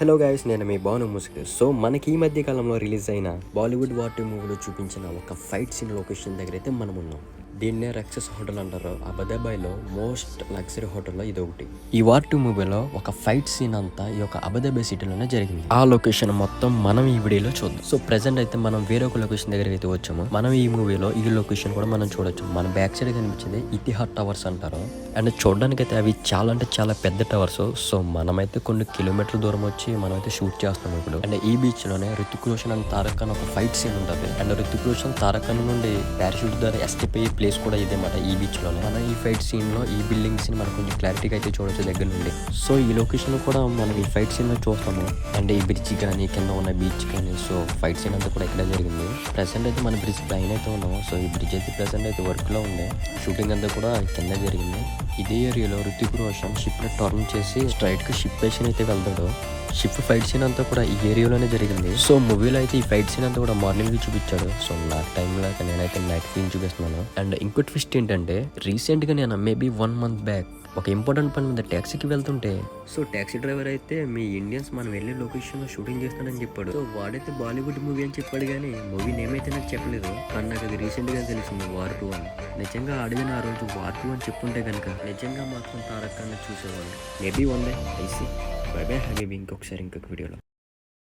Hello guys నేను మీ బాను ముసుగు. So మనకి ఈ మధ్య కాలంలో రిలీజ్ అయిన బాలీవుడ్ వాటర్ మూవీలో చూపించిన ఒక ఫైట్ సీన్ లొకేషన్ దగ్గర అయితే మనం ఉన్నాం దీన్నే రక్సెస్ హోటల్ అంటారు. అబదాబాయ్లో మోస్ట్ లగ్జరీ హోటల్లో ఇది ఒకటి ఈ వార్ టూ మూవీలో ఒక ఫైట్ సీన్ అంతా ఈ యొక్క అబదాబాయ్ సిటీలోనే జరిగింది. ఆ లొకేషన్ మొత్తం మనం ఈ వీడియోలో చూద్దాం. సో ప్రెసెంట్ అయితే మనం వేరే ఒక లొకేషన్ దగ్గర అయితే వచ్చాము. మనం ఈ మూవీలో ఈ లొకేషన్ కూడా మనం చూడొచ్చు. మన బ్యాక్ సైడ్ కనిపించింది ఇతిహార్ టవర్స్ అంటారు. అండ్ చూడడానికి అయితే అవి చాలా అంటే చాలా పెద్ద టవర్స్. సో మనమైతే కొన్ని కిలోమీటర్ల దూరం వచ్చి మనమైతే షూట్ చేస్తాం ఇప్పుడు. అండ్ ఈ బీచ్లోనే రితిక్ రోషన్ అండ్ తారక్ అని ఒక ఫైట్ సీన్ ఉంటుంది. అండ్ రితిక్ రోషన్ తారక్ నుండి పారాషూట్ ద్వారా ఎస్కేప్ అయ్యి ప్లేస్ కూడా ఇదే మాట ఈ బీచ్లోనే. మనం ఈ ఫైట్ సీన్లో ఈ బిల్డింగ్స్ని మనం కొంచెం క్లారిటీగా అయితే చూడొచ్చు దగ్గర నుండి. సో ఈ లొకేషన్ కూడా మనం ఈ ఫైట్ సీన్లో చూస్తాము. అండ్ ఈ బ్రిడ్జ్ కానీ కింద ఉన్న బీచ్ కానీ సో ఫైట్ సీన్ అంతా కూడా ఇక్కడే జరిగింది. ప్రెసెంట్ అయితే మన బ్రిడ్జ్ పైన అయితే ఉన్నాము. సో ఈ బ్రిడ్జ్ అయితే ప్రెసెంట్ అయితే వర్క్లో ఉంది. షూటింగ్ అంతా కూడా కింద జరిగింది. ఇదే ఏరియాలో రితిక్ రోషన్ షిప్ని టర్న్ చేసి స్ట్రైట్గా షిప్ వేసిన అయితే వెళ్తాడు. షిప్ ఫైట్ సీన్ అంతా కూడా ఈ ఏరియాలోనే జరిగింది. సో మూవీలో అయితే ఈ ఫైట్ సీన్ అంతా కూడా మార్నింగ్ చూపించాడు. సో నా టైంలో నేనైతే నైట్ ఫీన్ చూపిస్తున్నాను. అండ్ ఇంకో ట్విస్ట్ ఏంటంటే రీసెంట్గా నేను మేబీ వన్ మంత్ బ్యాక్ ఒక ఇంపార్టెంట్ పని మీద ట్యాక్సీకి వెళ్తుంటే సో ట్యాక్సీ డ్రైవర్ అయితే మీ ఇండియన్స్ మనం వెళ్ళే లొకేషన్లో షూటింగ్ చేస్తానని చెప్పాడు. సో వాడైతే బాలీవుడ్ మూవీ అని చెప్పాడు కానీ మూవీ నేమైతే నాకు చెప్పలేదు. కానీ నాకు అది రీసెంట్గా తెలిసింది వార్ టూ అని. నిజంగా అడిగిన ఆ రోజు వార్ టూ అని చెప్పుంటే కనుక నిజంగా మాత్రం తారక్ ఖాన్ చూసేవాళ్ళు. Maybe one day IC bye bye హ్యాబీ ఇంకొకసారి ఇంకొక వీడియోలో.